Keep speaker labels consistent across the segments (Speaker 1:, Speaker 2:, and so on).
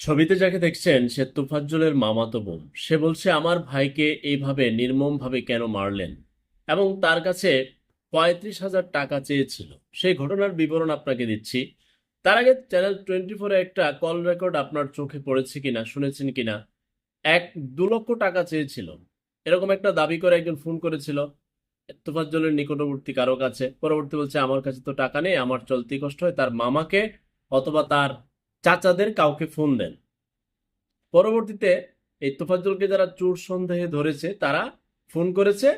Speaker 1: ছবিতে যাকে দেখছেন সে তোফাজ্জলের মামাতো বোন। সে বলছে, আমার ভাইকে এইভাবে নির্মমভাবে কেন মারলেন? এবং তার কাছে পঁয়ত্রিশ হাজার টাকা চেয়েছিল। সেই ঘটনার বিবরণ আপনাকে দিচ্ছি। তার আগে চ্যানেল টোয়েন্টি ফোরে একটা কল রেকর্ড আপনার চোখে পড়েছে কিনা, শুনেছেন কিনা? এক দু লক্ষ টাকা চেয়েছিল। এরকম একটা দাবি করে একজন ফোন করেছিল। তোফাজ্জলের নিকটবর্তী কারও কাছে। পরবর্তী বলছে, আমার কাছে তো টাকা নেই, আমার চলতি কষ্ট হয়, তার মামাকে অথবা তার চাচাদের কাউকে ফোন দেন। পরবর্তীতে এই তোফাজ্জলকে যারা চোর সন্দেহে ধরেছে, তারা ফোন করেছে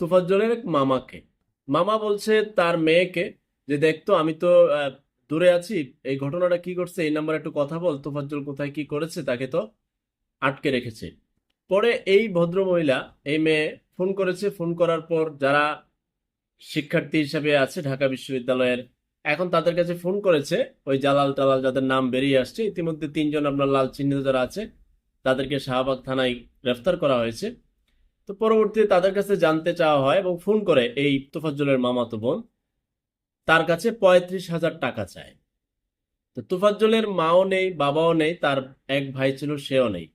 Speaker 1: তোফাজ্জলের এক মামাকে। মামা বলছে, তার মেয়েকে যে দেখতো আমি তো দূরে আছি, এই ঘটনাটা কি করছে এই নাম্বারে একটু কথা বল, তোফাজ্জল কোথায়, কি করেছে, তাকে তো আটকে রেখেছে। পরে এই ভদ্র মহিলা এই মেয়ে ফোন করেছে। ফোন করার পর যারা শিক্ষার্থী হিসেবে আছে, ঢাকা বিশ্ববিদ্যালয়ের এখন তাদের কাছে ফোন করেছে, ওই জালাল টালাল যাদের নাম বেরিয়ে আসছে, ইতিমধ্যে তিনজন আপনার লাল চিহ্নিত যারা আছে, তাদেরকে শাহবাগ থানায় গ্রেফতার করা হয়েছে। তো পরবর্তীতে তাদের কাছে জানতে চাওয়া হয় এবং ফোন করে এই তোফাজ্জলের মামাতো বোন, তার কাছে পঁয়ত্রিশ হাজার টাকা চায়। তো তোফাজ্জলের মাও নেই, বাবাও নেই, তার এক ভাই ছিল, সেও নেই।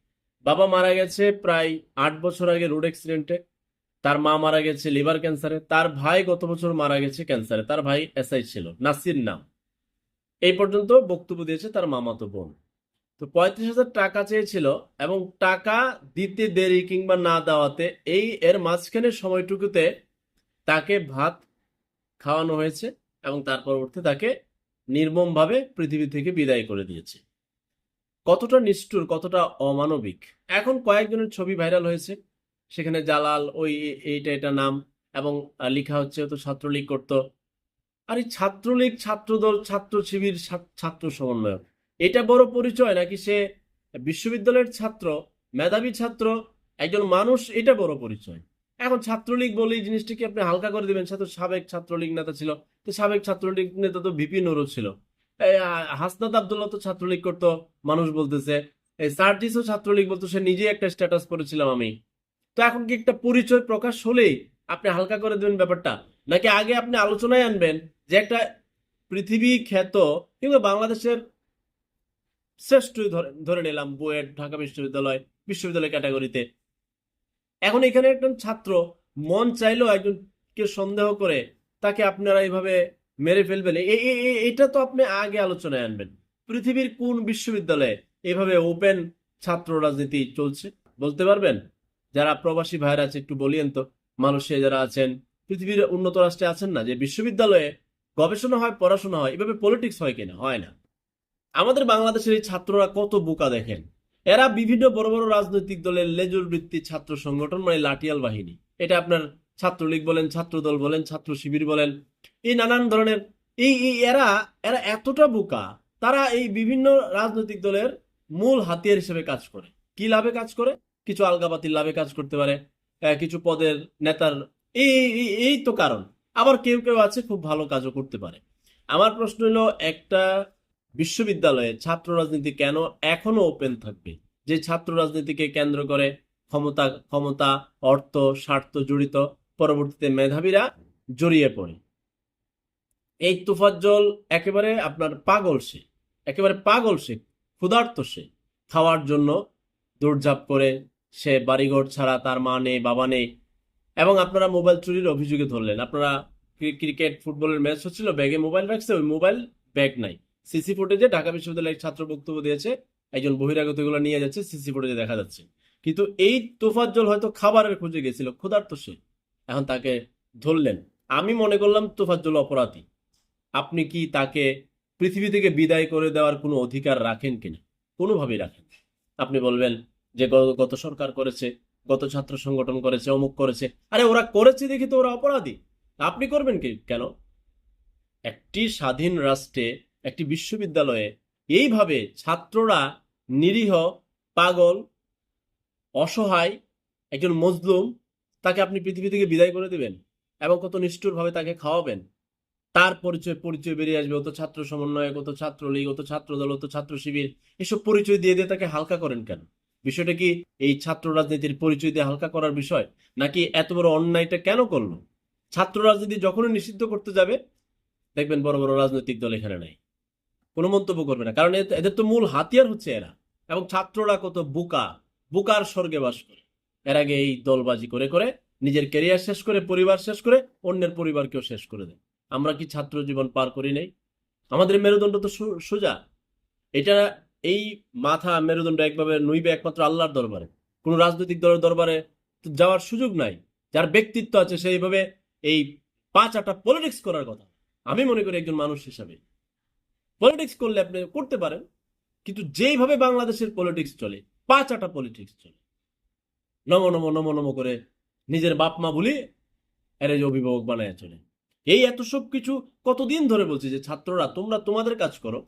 Speaker 1: বাবা মারা গেছে প্রায় আট বছর আগে রোড অ্যাক্সিডেন্টে। তার মা মারা গেছে লিভার ক্যান্সারে, তার ভাই গত বছর মারা গেছে ক্যান্সারে, তার ভাই এসআই ছিল, নাসির নাম। এই পর্যন্ত বক্তব্য দিয়েছে তার মামাতো বোন। তো পঁয়ত্রিশ হাজার টাকা চেয়েছিল এবং টাকা দিতে দেরি কিংবা না দেওয়াতে এই এর মাঝখানে সময়টুকুতে তাকে ভাত খাওয়ানো হয়েছে এবং তার পরবর্তী তাকে নির্মমভাবে পৃথিবী থেকে বিদায় করে দিয়েছে। কতটা নিষ্ঠুর, কতটা অমানবিক। এখন কয়েকজনের ছবি ভাইরাল হয়েছে। সেখানে জালাল, ওই এইটা, এটা নাম এবং লেখা হচ্ছে তো ছাত্রলীগ করতো। আর এই ছাত্রলীগ, ছাত্রদল, ছাত্র শিবির ছাত্র সমন্বয়ক, এটা বড় পরিচয় নাকি সে বিশ্ববিদ্যালয়ের ছাত্র, মেধাবী ছাত্র, একজন মানুষ, এটা বড় পরিচয়। এখন ছাত্রলীগ বলে এই জিনিসটিকে আপনি হালকা করে দিবেন? সে তো সাবেক ছাত্রলীগ নেতা ছিল। তো সাবেক ছাত্রলীগ নেতা তো ভিপি নুরও ছিল। হাসনাত আবদুল্লাহ তো ছাত্রলীগ করতো, মানুষ বলতেছে। এই সার্জিসও ছাত্রলীগ বলতো, সে নিজেই একটা স্ট্যাটাস করেছিলাম আমি। তো এখন কি একটা পরিচয় প্রকাশ হলেই আপনি হালকা করে দেবেন ব্যাপারটা? নাকি আগে আপনি আলোচনায় আনবেন যে একটা পৃথিবী খ্যাত কিংবা বাংলাদেশের শ্রেষ্ঠ ধরে নিলাম বুয়েট, ঢাকা বিশ্ববিদ্যালয় বিশ্ববিদ্যালয় ক্যাটাগরিতে। এখন এখানে একজন ছাত্র মন চাইলেও একজনকে সন্দেহ করে তাকে আপনারা এইভাবে মেরে ফেলবেন। এটা তো আপনি আগে আলোচনায় আনবেন। পৃথিবীর কোন বিশ্ববিদ্যালয়ে এভাবে ওপেন ছাত্র রাজনীতি চলছে? বলতে পারবেন? যারা প্রবাসী ভাইরা আছে, একটু বলিয়েন তো মালয়েশিয়া যারা আছেন, পৃথিবীর উন্নত রাষ্ট্রে আছেন না, যে বিশ্ববিদ্যালয়ে গবেষণা হয়, পড়াশোনা হয়, এভাবে পলিটিক্স হয় কিনা? হয় না। আমাদের বাংলাদেশের এই ছাত্ররা কত বোকা দেখেন? এরা বিভিন্ন বড় বড় রাজনৈতিক দলের লেজুর বৃত্তি ছাত্র সংগঠন মানে লাঠিয়াল বাহিনী। এটা আপনার ছাত্রলীগ বলেন, ছাত্রদল বলেন, ছাত্র শিবির বলেন, এই নানান ধরনের এই এরা এরা এতটা বোকা, তারা এই বিভিন্ন রাজনৈতিক দলের মূল হাতিয়ার হিসেবে কাজ করে। কি লাভে কাজ করে? কিছু আলগাবাতির লাভে কাজ করতে পারে কিছু পদের নেতার এই, এই- তো কারণ। আবার কেউ কেউ আছে খুব ভালো কাজও করতে পারে। আমার প্রশ্ন হলো, একটা বিশ্ববিদ্যালয়ে ছাত্র রাজনীতি কেন এখনও ওপেন থাকবে? যে ছাত্র রাজনীতিকে কেন্দ্র করে ক্ষমতা ক্ষমতা, অর্থ, স্বার্থ জড়িত পরবর্তীতে মেধাবীরা জড়িয়ে পড়ে। এই তুফাজ্জল একেবারে আপনার পাগল সে, একেবারে পাগল সে, ক্ষুধার্ত সে, খাওয়ার জন্য দৌড়ঝাঁপ করে সে বাড়িঘর ছাড়া তার মা নেই, বাবা নেই। এবং আপনারা মোবাইল চুরির অভিযোগে ধরলেন। আপনারা ক্রিকেট, ফুটবলের ম্যাচ হচ্ছিল, ব্যাগে মোবাইল রাখছে, ওই মোবাইল ব্যাগ নাই। সিসি ফুটেজে ঢাকা বিশ্ববিদ্যালয়ের ছাত্র বক্তব্য দিয়েছে, একজন বহিরাগত এগুলো নিয়ে যাচ্ছে, সিসি ফুটেজে দেখা যাচ্ছে। কিন্তু এই তোফাজ্জল হয়তো খাবারের খোঁজে গেছিল, ক্ষুধার্ত সে। এখন তাকে ধরলেন। আমি মনে করলাম তোফাজ্জল অপরাধী। আপনি কি তাকে পৃথিবী থেকে বিদায় করে দেওয়ার কোনো অধিকার রাখেন কিনা? কোনোভাবেই রাখেন আপনি বলবেন যে গত সরকার করেছে, গত ছাত্র সংগঠন করেছে, অমুক করেছে। আরে ওরা করেছে দেখি তো ওরা অপরাধী। আপনি করবেন কি? কেন? একটি স্বাধীন রাষ্ট্রে, একটি বিশ্ববিদ্যালয়ে এইভাবে ছাত্ররা নিরীহ, পাগল, অসহায় একজন মজলুম তাকে আপনি পৃথিবী থেকে বিদায় করে দিবেন এবং কত নিষ্ঠুরভাবে তাকে খাওয়াবেন। তার পরিচয় পরিচয় বেরিয়ে আসবে। অত ছাত্র সমন্বয়ক অত ছাত্রলীগ অত ছাত্রদল অত ছাত্র শিবির। এসব পরিচয় দিয়ে দিয়ে তাকে হালকা করেন কেন? বিষয়টা কি এই ছাত্র রাজনীতির পরিচয় দিয়ে হালকা করার বিষয়? নাকি এত বড় অন্যায়টা কেন করল? ছাত্র রাজনীতি যখনই নিষিদ্ধ করতে যাবে, দেখবেন বড় বড় রাজনৈতিক দল এখানে নাই। কোনো মন্তব্য করবে না। কারণ এদের তো মূল হাতিয়ার হচ্ছে এরা। এবং ছাত্ররা কত বুকা, বুকার স্বর্গে বাস করে। এর আগে এই দলবাজি করে করে নিজের ক্যারিয়ার শেষ করে, পরিবার শেষ করে অন্যের পরিবারকেও শেষ করে দেয়। আমরা কি ছাত্র জীবন পার করি নাই? আমাদের মেরুদণ্ড তো সোজা। এটা এই মাথা মেরুদণ্ড একভাবে নইবে একমাত্র আল্লাহর দরবারে। কোনো রাজনৈতিক দলের দরবারে যাওয়ার সুযোগ নাই। যার ব্যক্তিত্ব আছে সেইভাবে এই পাঁচ আটা পলিটিক্স করার কথা। আমি মনে করি একজন মানুষ হিসাবে। পলিটিক্স করলে আপনি করতে পারেন, কিন্তু যেইভাবে বাংলাদেশের পলিটিক্স চলে, পাঁচ আটা পলিটিক্স চলে। নম নম নম নম করে নিজের বাপ মা বলি এর যে অভিভাবক বানায় চলে। এই এত সব কিছু কতদিন ধরে বলছি যে, ছাত্ররা তোমরা তোমাদের কাজ করো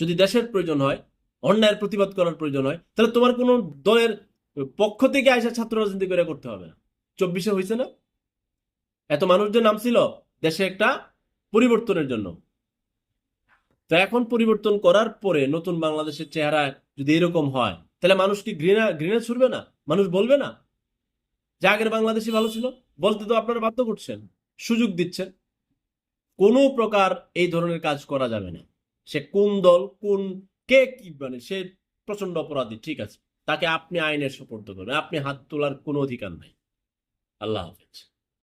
Speaker 1: যদি দেশের প্রয়োজন হয়, অন্যায়ের প্রতিবাদ করার প্রয়োজন হয়, তাহলে তোমার কোনো দলের পক্ষ থেকে আইসা ছাত্র রাজনীতি করে করতে হবে না। চব্বিশে হয়েছে না? এত মানুষদের নাম ছিল দেশে একটা পরিবর্তনের জন্য। তো এখন পরিবর্তন করার পরে নতুন বাংলাদেশের চেহারা যদি এরকম হয়, তাহলে মানুষ কি ঘৃণা ঘৃণা ছুড়বে না? মানুষ বলবে না? যে আগের বাংলাদেশই ভালো ছিল? বলতে তো আপনারা বাধ্য করছেন, সুযোগ দিচ্ছেন। কোনো প্রকার এই ধরনের কাজ করা যাবে না। সে কোন দল, কোন কে কি মানে সে প্রচণ্ড অপরাধী, ঠিক আছে। তাকে আপনি আইনের সপর্দ করবেন আপনি হাত তোলার কোনো অধিকার নাই। আল্লাহ হাফেজ।